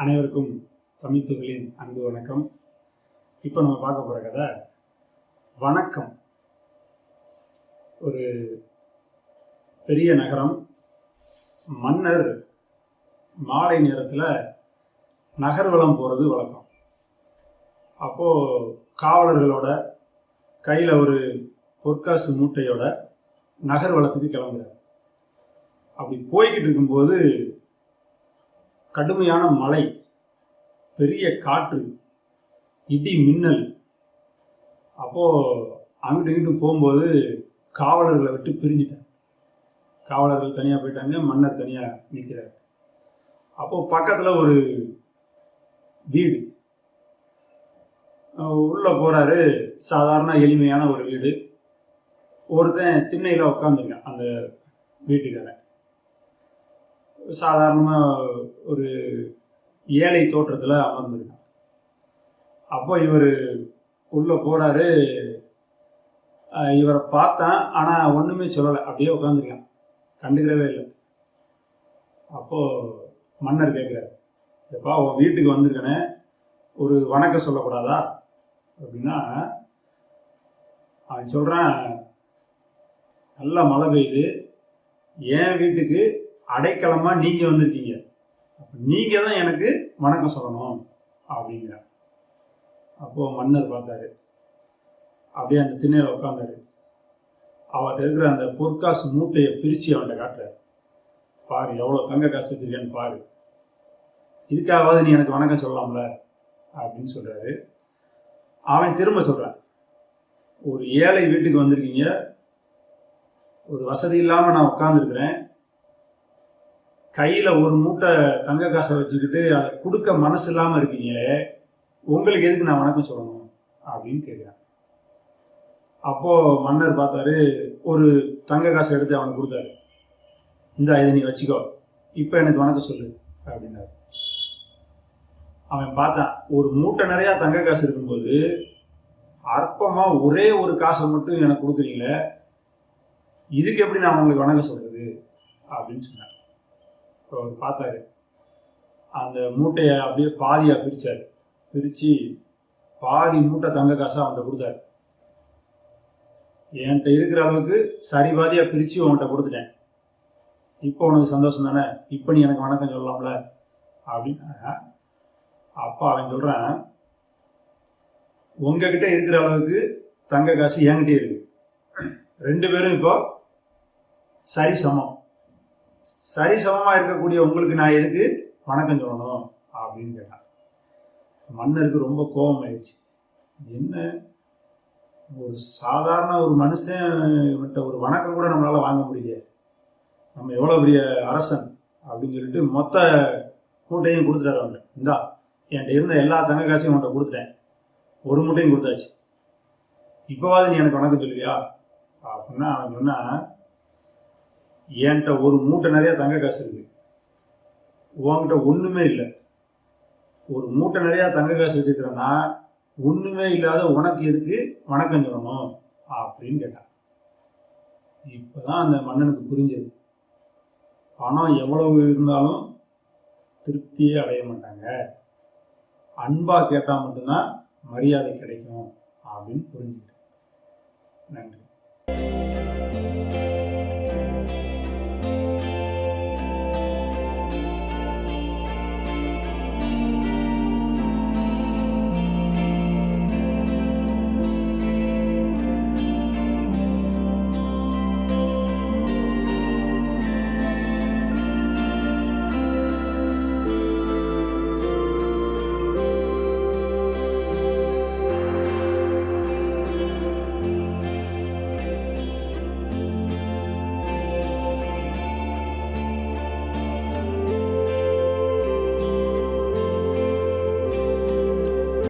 அனைவருக்கும் தமிழ் துகளின் அன்பு வணக்கம். இப்போ நம்ம பார்க்க போகிற கதை வணக்கம். ஒரு பெரிய நகரம் மன்னர் மாலை நேரத்தில் நகர்வலம் போகிறது வழக்கம். அப்போது காவலர்களோட கையில் ஒரு பொற்காசு மூட்டையோட நகர்வலத்துக்கு கிளம்புறார். அப்படி போய்கிட்டு இருக்கும்போது கடுமையான மழை பெரிய காற்று இடி மின்னல். அப்போது அங்கிட்டு இங்கிட்டு போகும்போது காவலர்களை விட்டு பிரிஞ்சுட்டேன் காவலர்கள் தனியாக போயிட்டாங்க மன்னர் தனியாக நிற்கிறார் அப்போது பக்கத்தில் ஒரு வீடு. உள்ளே போகிறாரு சாதாரண எளிமையான ஒரு வீடு. ஒருத்தன் திண்ணையில் உட்காந்துருக்கான் அந்த வீட்டுக்காரன். சாதாரணமாக ஒரு ஏழை தோற்றத்தில் அமர்ந்திருக்கான் அப்போ இவர் உள்ளே போகிறாரு இவரை பார்த்தேன். ஆனால் ஒன்றுமே சொல்லலை. அப்படியே உட்காந்துருக்கான் கண்டுக்கிறவே இல்லை. அப்போது மன்னர் கேட்குறாரு எப்பா உன் வீட்டுக்கு வந்திருக்கனே. ஒரு வணக்கம் சொல்லக்கூடாதா? அப்படின்னா அவன் சொல்கிறான் நல்லா மழை பெய்யுது. என் வீட்டுக்கு அடைக்கலமாக நீங்கள் வந்திருக்கீங்க நீங்கள் தான் எனக்கு வணக்கம் சொல்லணும் அப்படிங்கிற அப்போது மன்னர் பார்த்தாரு. அப்படியே அந்த திண்ணையில் உட்காந்தாரு அவர்கிட்ட இருக்கிற அந்த பொற்காசு மூட்டையை பிரிச்சு அவன்கிட்ட காட்டுறாரு. பாரு எவ்வளோ தங்க காசு வச்சிருக்கேன்னு பாரு. இதுக்காகவாது நீ எனக்கு வணக்கம் சொல்லலாம்ல அப்படின்னு சொல்கிறாரு அவன் திரும்ப சொல்கிறான் ஒரு ஏழை வீட்டுக்கு வந்திருக்கீங்க. ஒரு வசதி இல்லாமல் நான் உட்காந்துருக்குறேன் கையில் ஒரு மூட்டை தங்க காசை வச்சுக்கிட்டு அதை கொடுக்க மனசு இல்லாமல் இருக்கீங்களே உங்களுக்கு எதுக்கு நான் வணக்கம் சொல்லணும் அப்படின்னு கேட்குறேன் அப்போது மன்னர் பார்த்தாரு ஒரு தங்க காசை எடுத்து அவனுக்கு கொடுத்தாரு. இந்த இதை நீ வச்சுக்கோ. இப்போ எனக்கு வணக்கம் சொல்லு அப்படின்னாரு. அவன் பார்த்தான் ஒரு மூட்டை நிறையா தங்க காசு இருக்கும்போது அற்பமாக ஒரே ஒரு காசை மட்டும் எனக்கு கொடுக்குறீங்களே இதுக்கு எப்படி நான் உங்களுக்கு வணக்கம் சொல்கிறது அப்படின்னு சொன்னார். அவர் பார்த்தாரு. அந்த மூட்டையை அப்படியே பாதியாக பிரித்தார் பிரித்து பாதி மூட்டை தங்க காசாக அவன்கிட்ட கொடுத்தாரு. என்கிட்ட இருக்கிற அளவுக்கு சரி பாதியாக பிரித்து உன்கிட்ட கொடுத்துட்டேன். இப்போ உனக்கு சந்தோஷம் தானே? இப்போ நீ எனக்கு வணக்கம் சொல்லலாம்ல? அப்படின்னு அப்பா அவன் சொல்கிறான் உங்ககிட்ட இருக்கிற அளவுக்கு தங்க காசு என்கிட்டே இருக்கு. ரெண்டு பேரும் இப்போ சரி சமம். சரி சமமாக இருக்கக்கூடிய உங்களுக்கு நான் எதுக்கு வணக்கம் சொல்லணும் அப்படின்னு கேட்டான் மன்னருக்கு ரொம்ப கோபம் ஆயிடுச்சு. என்ன? ஒரு சாதாரண ஒரு மனுஷன் ஒரு வணக்கம் கூட நம்மளால் வாங்க முடியல நம்ம எவ்வளோ பெரிய அரசன் அப்படின்னு சொல்லிட்டு மொத்த மூட்டையும் கொடுத்துட்டாரு அவன்கிட்ட இந்தா என்கிட்ட இருந்த எல்லா தங்க காசையும் அவன்கிட்ட கொடுத்துட்டேன். ஒரு மூட்டையும் கொடுத்தாச்சு. இப்போவாது நீ எனக்கு வணக்கம் சொல்லுவியா? அப்படின்னா அவன் சொன்னா என்கிட்ட ஒரு மூட்டை நிறைய தங்க காசு இருக்கு. உன்கிட்ட ஒன்றுமே இல்லை. ஒரு மூட்டை நிறையா தங்க காசு வச்சுருக்கிறேன்னா ஒன்றுமே இல்லாத உனக்கு எதுக்கு வணக்கம் சொல்லணும்? அப்படின்னு கேட்டான் இப்பதான் அந்த மன்னனுக்கு புரிஞ்சது. பணம் எவ்வளவு இருந்தாலும் திருப்தியே அடைய மாட்டாங்க. அன்பாக கேட்டால் மட்டும்தான் மரியாதை கிடைக்கும் அப்படின்னு புரிஞ்சுக்கிட்டேன். நன்றி.